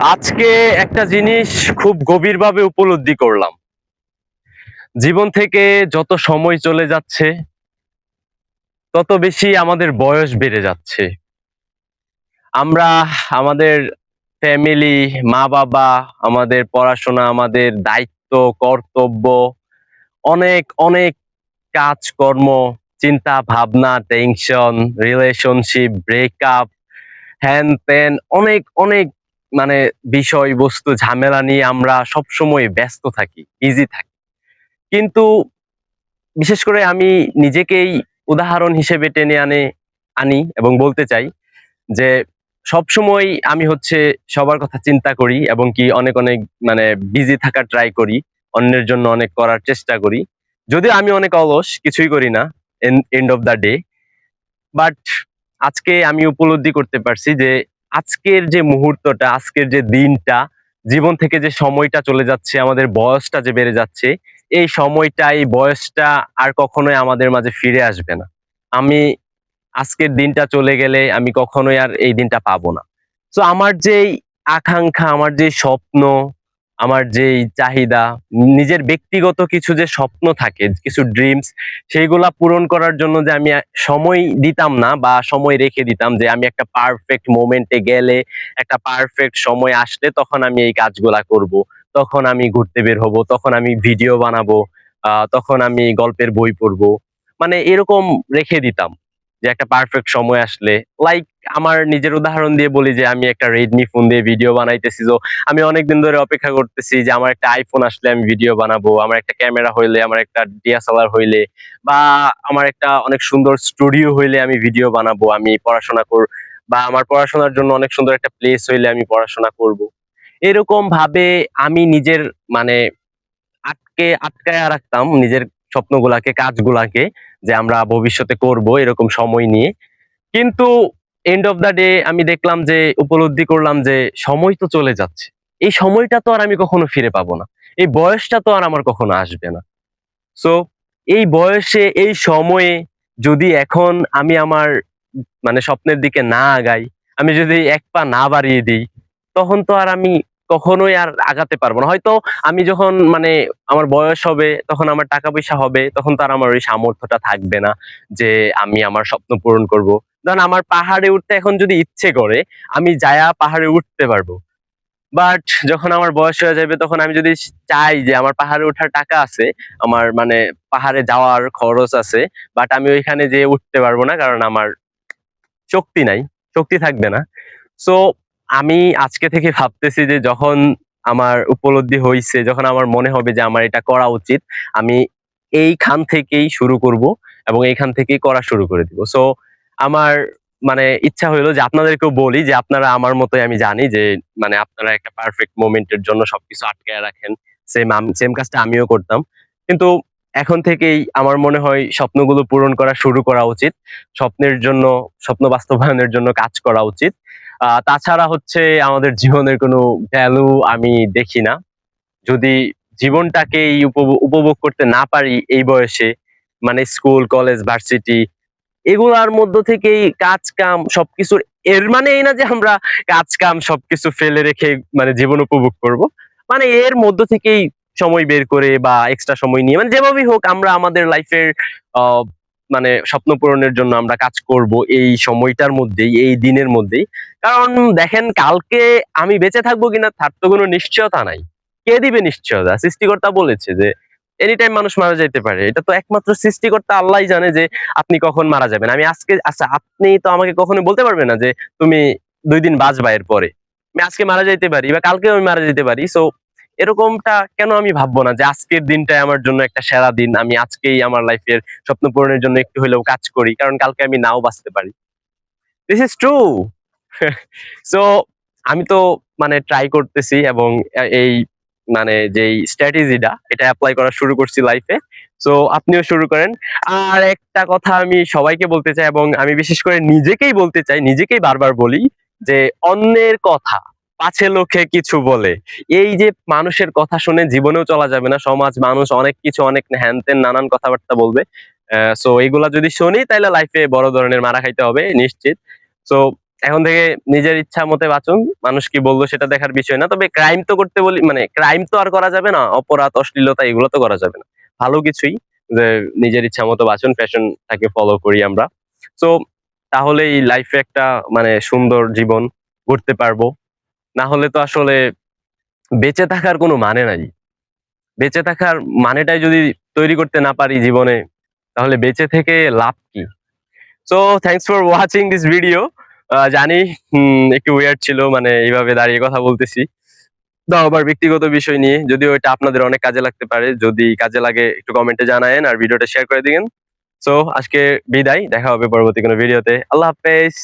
আজকে একটা জিনিস খুব গভীরভাবে উপলব্ধি করলাম। জীবন থেকে যত সময় চলে যাচ্ছে, তত বেশি আমাদের বয়স বেড়ে যাচ্ছে। আমরা, আমাদের ফ্যামিলি মা বাবা আমাদের পড়াশোনা, আমাদের দায়িত্ব, কর্তব্য, অনেক অনেক কাজকর্ম, চিন্তা, ভাবনা টেনশন রিলেশনশিপ ব্রেকআপ হ্যান ত্যান অনেক অনেক মানে বিষয়বস্তু, ঝামেলা নিয়ে আমরা সবসময় ব্যস্ত থাকি বিজি থাকি। কিন্তু বিশেষ করে আমি নিজেকেই উদাহরণ হিসেবে টেনে আনে, আনি এবং বলতে চাই যে সবসময় আমি হচ্ছে সবার কথা চিন্তা করি এবং কি অনেক অনেক মানে বিজি থাকার ট্রাই করি, অন্যের জন্য অনেক করার চেষ্টা করি। যদিও আমি অনেক অলস, কিছুই করি না end of the day but আজকে আমি উপলব্ধি করতে পারছি যে আজকের যে মুহূর্তটা, আজকের যে দিনটা, জীবন থেকে যে সময়টা চলে যাচ্ছে, আমাদের বয়সটা যে বেড়ে যাচ্ছে, এই সময়টা, এই বয়সটা আর কখনোই আমাদের মাঝে ফিরে আসবে না। আমি আজকের দিনটা চলে গেলে আমি কখনোই আর এই দিনটা পাবো না। তো আমার যে আকাঙ্ক্ষা, আমার যে স্বপ্ন আমার যেই চাহিদা, নিজের ব্যক্তিগত কিছু যে স্বপ্ন থাকে, কিছু ড্রিমস সেইগুলা পূরণ করার জন্য যে আমি সময় দিতাম না বা সময় রেখে দিতাম যে আমি একটা পারফেক্ট মোমেন্টে গেলে, একটা পারফেক্ট সময় আসলে তখন আমি এই কাজগুলা করব। তখন আমি ঘুরতে বের হব, তখন আমি ভিডিও বানাবো তখন আমি গল্পের বই পড়ব। মানে এরকম রেখে দিতাম। যে একটা পারফেক্ট সময় আসলে। লাইক আমার নিজের উদাহরণ দিয়ে বলি যে, আমি একটা রেডমি ফোন দিয়ে ভিডিও বানাইতেছি। তো আমি অনেকদিন ধরে অপেক্ষা করতেছি যে, আমার একটা আইফোন আসলে আমি ভিডিও বানাবো, আমার একটা ক্যামেরা হইলে, আমার একটা ডিএসএলআর হইলে, বা আমার একটা অনেক সুন্দর স্টুডিও হইলে আমি ভিডিও বানাবো, আমি পড়াশোনা কর, বা আমার পড়াশোনার জন্য অনেক সুন্দর একটা প্লেস হইলে আমি পড়াশোনা করব। এরকম ভাবে আমি নিজের মানে আটকে, আটকায় রাখতাম নিজের স্বপ্নগুলাকে, কাজগুলাকে। যে আমরা ভবিষ্যতে করব এরকম সময় নিয়ে। কিন্তু এন্ড অফ দা ডে আমি দেখলাম যে, উপলব্ধি করলাম যে, সময় তো চলে যাচ্ছে। এই সময়টা তো আর আমি কখনো ফিরে পাবো না। এই বয়সটা তো আর আমার কখনো আসবে না। সো এই বয়সে, এই সময়ে যদি এখন আমি আমার মানে স্বপ্নের দিকে না আগাই, আমি যদি এক পা না বাড়িয়ে দিই, তখন তো আর আমি কখনোই আর আগাতে পারব না। হয়তো আমি যখন মানে আমার বয়স হবে, তখন আমার টাকা পয়সা হবে, তখন তার আমার ওই সামর্থ্যটা থাকবে না যে আমি আমার স্বপ্ন পূরণ করব। ধরেন আমার পাহাড়ে উঠতে এখন যদি ইচ্ছে করে, আমি যায়া পাহাড়ে উঠতে পারব। বাট যখন আমার বয়স হয়ে যাবে, তখন আমি যদি চাই যে আমার পাহাড়ে ওঠার টাকা আছে, আমার মানে পাহাড়ে যাওয়ার খরচ আছে বাট আমি ওইখানে যেয়ে উঠতে পারব না, কারণ আমার শক্তি নাই, শক্তি থাকবে না। সো আমি আজকে থেকে ভাবতেছি যে যখন আমার উপলব্ধি হয়েছে যখন আমার মনে হবে যে আমার এটা করা উচিত, আমি এইখান থেকেই শুরু করব এবং এইখান থেকেই করা শুরু করে দিব। সো আমার মানে ইচ্ছা হইল যে আপনাদেরকেও বলি যে আপনারা আমার মতোই আমি জানি যে মানে আপনারা একটা পারফেক্ট মোমেন্টের জন্য সবকিছু আটকায় রাখেন। সেম সেম কাজটা আমিও করতাম। কিন্তু এখন থেকেই আমার মনে হয় স্বপ্নগুলো পূরণ করা শুরু করা উচিত। স্বপ্নের জন্য, স্বপ্ন বাস্তবায়নের জন্য কাজ করা উচিত। তাছাড়া হচ্ছে আমাদের জীবনের কোনো ভ্যালু আমি দেখি না। যদি জীবনটাকেই উপভোগ উপভোগ করতে না পারি এই বয়সে মানে স্কুল কলেজ ভার্সিটি এগুলার মধ্য থেকেই কাজ কাম সবকিছুর, এর মানে এই না যে আমরা কাজ কাম সবকিছু ফেলে রেখে মানে জীবন উপভোগ করব। মানে এর মধ্য থেকেই সময় বের করে বা এক্সট্রা সময় নিয়ে মানে যেভাবেই হোক আমরা আমাদের লাইফের মানে স্বপ্ন পূরণের জন্য আমরা কাজ করব এই সময়টার মধ্যেই, এই দিনের মধ্যেই। কারণ দেখেন, কালকে আমি বেঁচে থাকব কিনা তার তো কোনো নিশ্চয়তা নাই। কে দিবে নিশ্চয়তা? সৃষ্টিকর্তা বলেছে যে এনি টাইম মানুষ মারা যাইতে পারে, এটা তো একমাত্র সৃষ্টিকর্তা আল্লাহ জানে যে, আপনি কখন মারা যাবেন। আমি আজকে আচ্ছা আপনি তো আমাকে কখনো বলতে পারবেন না যে, তুমি দুই দিন বাঁচবা এর পরে আমি আজকে মারা যাইতে পারি বা কালকে আমি মারা যেতে পারি। সো এরকমটা কেন আমি ভাববো না যে আজকের দিনটাই আমার জন্য একটা সেরা দিন? আমি আজকেই আমার লাইফের স্বপ্ন পূরণের জন্য একটু হলেও কাজ করি, কারণ কালকে আমি নাও বাঁচতে পারি। দিস ইজ ট্রু সো আমি তো মানে ট্রাই করতেছি এবং এই মানে যেই স্ট্র্যাটেজিটা এটা অ্যাপ্লাই করা শুরু করছি লাইফে সো আপনিও শুরু করেন। আর একটা কথা আমি সবাইকে বলতে চাই এবং আমি বিশেষ করে নিজেকেই বলতে চাই, নিজেকেই বারবার বলি যে অন্যের কথা পাছে লোকে কিছু বলে। এই যে মানুষের কথা শুনে জীবনেও চলা যাবে না, সমাজ, মানুষ, অনেক কিছু, অনেক হ্যান ত্যান নানান কথাবার্তা বলবে। সো এইগুলা যদি শুনি তাহলে লাইফে বড় ধরনের মারা খাইতে হবে, নিশ্চিত। সো এখন থেকে নিজের ইচ্ছা মতে বাঁচুন, মানুষ কি বলব সেটা দেখার বিষয় না, তবে ক্রাইম তো করতে বলি মানে ক্রাইম তো আর করা যাবে না, অপরাধ, অশ্লীলতা এগুলো তো করা যাবে না। ভালো কিছুই, যে নিজের ইচ্ছা মতো বাঁচুন প্যাশনটাকে ফলো করি আমরা। তো তাহলে এই লাইফে একটা মানে সুন্দর জীবন করতে পারব। না হলে তো আসলে বেঁচে থাকার কোনো মানে নাই। বেঁচে থাকার মানেটাই যদি তৈরি করতে না পারি জীবনে, তাহলে বেঁচে থেকে লাভ কি? So thanks for watching this video জানি একটু ওয়ার্ড ছিল মানে এইভাবে দাঁড়িয়ে কথা বলতেছি। দাও আবার ব্যক্তিগত বিষয় নিয়ে, যদিও এটা আপনাদের অনেক কাজে লাগতে পারে, যদি কাজে লাগে একটু কমেন্টে জানায়েন আর ভিডিওটা শেয়ার করে দিবেন। সো আজকে বিদায়, দেখা হবে পরবর্তী কোনো ভিডিওতে আল্লাহ হাফেজ।